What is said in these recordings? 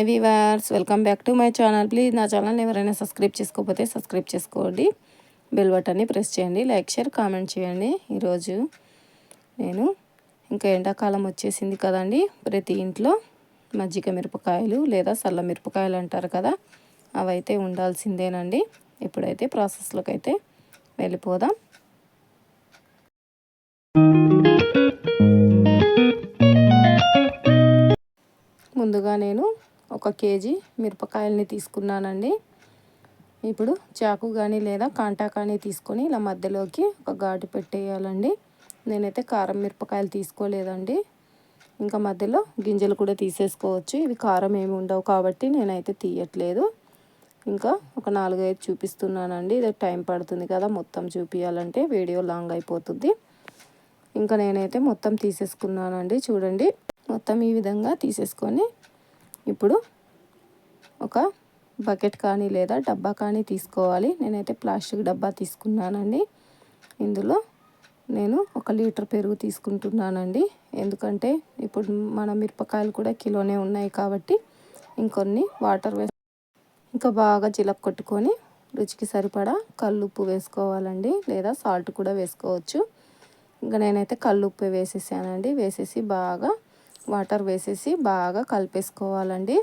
Hi viewers welcome back to my channel please నా ఛానల్ని ఎవరైనా సబ్స్క్రైబ్ చేసుకోకపోతే సబ్స్క్రైబ్ చేసుకోండి. బెల్ బటన్ని ప్రెస్ చేయండి. లైక్ షేర్ కామెంట్ చేయండి. ఈరోజు నేను ఇంకా ఎండాకాలం వచ్చేసింది కదండి. ప్రతి ఇంట్లో మజ్జిగ మిరపకాయలు లేదా సల్ల మిరపకాయలు అంటారు కదా అవైతే ఉండాల్సిందేనండి. ఇప్పుడైతే ప్రాసెస్లోకి అయితే వెళ్ళిపోదాం. ముందుగా నేను ఒక కేజీ మిరపకాయలని తీసుకున్నానండి. ఇప్పుడు చాకు కానీ లేదా కాంటా కానీ తీసుకొని ఇలా మధ్యలోకి ఒక ఘాటు పెట్టేయాలండి. నేనైతే కారం మిరపకాయలు తీసుకోలేదండి. ఇంకా మధ్యలో గింజలు కూడా తీసేసుకోవచ్చు. ఇవి కారం ఏమి ఉండవు కాబట్టి నేనైతే తీయట్లేదు. ఇంకా ఒక నాలుగైదు చూపిస్తున్నానండి. ఇది టైం పడుతుంది కదా మొత్తం చూపించాలంటే వీడియో లాంగ్ అయిపోతుంది. ఇంకా నేనైతే మొత్తం తీసేసుకున్నానండి. చూడండి. మొత్తం ఈ విధంగా తీసేసుకొని ఇప్పుడు ఒక బకెట్ కానీ లేదా డబ్బా కానీ తీసుకోవాలి. నేనైతే ప్లాస్టిక్ డబ్బా తీసుకున్నానండి. ఇందులో నేను ఒక లీటర్ పెరుగు తీసుకుంటున్నానండి. ఎందుకంటే ఇప్పుడు మన మిరపకాయలు కూడా కిలోనే ఉన్నాయి కాబట్టి ఇంకొన్ని వాటర్ వేసి ఇంకా బాగా చిలక కొట్టుకొని రుచికి సరిపడా కల్లుప్పు వేసుకోవాలండి. లేదా సాల్ట్ కూడా వేసుకోవచ్చు. ఇంకా నేనైతే కల్లుప్పు వేసేసానండి. వేసేసి బాగా వాటర్ వేసేసి బాగా కలిపేసుకోవాలండి.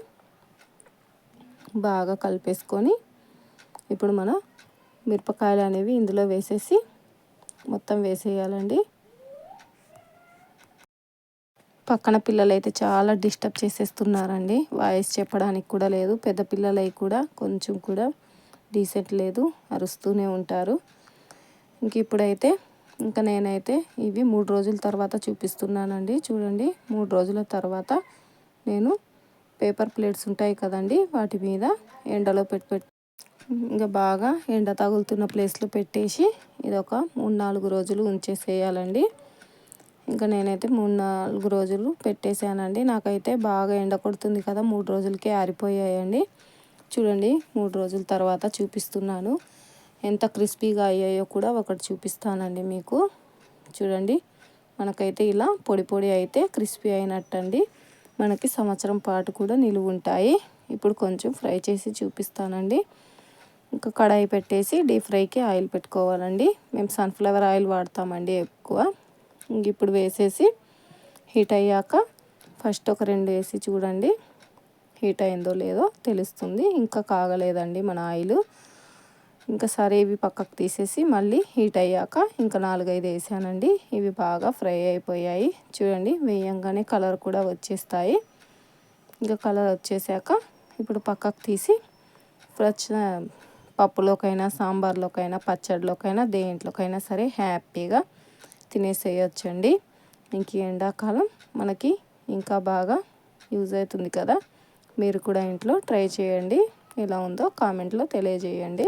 బాగా కలిపేసుకొని ఇప్పుడు మన మిరపకాయలు అనేవి ఇందులో వేసేసి మొత్తం వేసేయాలండి. పక్కన పిల్లలు అయితే చాలా డిస్టర్బ్ చేసేస్తున్నారండి. వాయిస్ చెప్పడానికి కూడా లేదు. పెద్ద పిల్లలై కూడా కొంచెం కూడా డీసెంట్ లేదు. అరుస్తూనే ఉంటారు. ఇంక ఇప్పుడైతే ఇంకా నేనైతే ఇవి మూడు రోజుల తర్వాత చూపిస్తున్నానండి. చూడండి మూడు రోజుల తర్వాత నేను పేపర్ ప్లేట్స్ ఉంటాయి కదండి వాటి మీద ఎండలో పెట్టి పెట్టి ఇంకా బాగా ఎండ తగులుతున్న ప్లేస్లో పెట్టేసి ఇది ఒక మూడు నాలుగు రోజులు ఉంచేసేయాలండి. ఇంకా నేనైతే మూడు నాలుగు రోజులు పెట్టేశానండి. నాకైతే బాగా ఎండ కొడుతుంది కదా మూడు రోజులకే ఆరిపోయాయండి. చూడండి మూడు రోజుల తర్వాత చూపిస్తున్నాను. ఎంత క్రిస్పీగా అయ్యాయో కూడా ఒకటి చూపిస్తానండి మీకు. చూడండి మనకైతే ఇలా పొడి పొడి అయితే క్రిస్పీ అయినట్టండి. మనకి సంవత్సరం పాటు కూడా నిలువ ఉంటాయి. ఇప్పుడు కొంచెం ఫ్రై చేసి చూపిస్తానండి. ఇంకా కడాయి పెట్టేసి డీప్ ఫ్రైకి ఆయిల్ పెట్టుకోవాలండి. మేము సన్ఫ్లవర్ ఆయిల్ వాడతామండి ఎక్కువ. ఇప్పుడు వేసేసి హీట్ అయ్యాక ఫస్ట్ ఒక రెండు వేసి చూడండి హీట్ అయిందో లేదో తెలుస్తుంది. ఇంకా కాగలేదండి మన ఆయిల్. ఇంకా సరే ఇవి పక్కకు తీసేసి మళ్ళీ హీట్ అయ్యాక ఇంకా నాలుగైదు వేసానండి. ఇవి బాగా ఫ్రై అయిపోయాయి. చూడండి వేయంగానే కలర్ కూడా వచ్చేస్తాయి. ఇంకా కలర్ వచ్చేసాక ఇప్పుడు పక్కకు తీసి ప్రచ పప్పులోకైనా సాంబార్లోకైనా పచ్చడిలోకైనా దేంట్లోకైనా సరే హ్యాపీగా తినేసేయచ్చండి. ఇంక ఎండాకాలం మనకి ఇంకా బాగా యూజ్ అవుతుంది కదా. మీరు కూడా ఇంట్లో ట్రై చేయండి. ఎలా ఉందో కామెంట్లో తెలియజేయండి.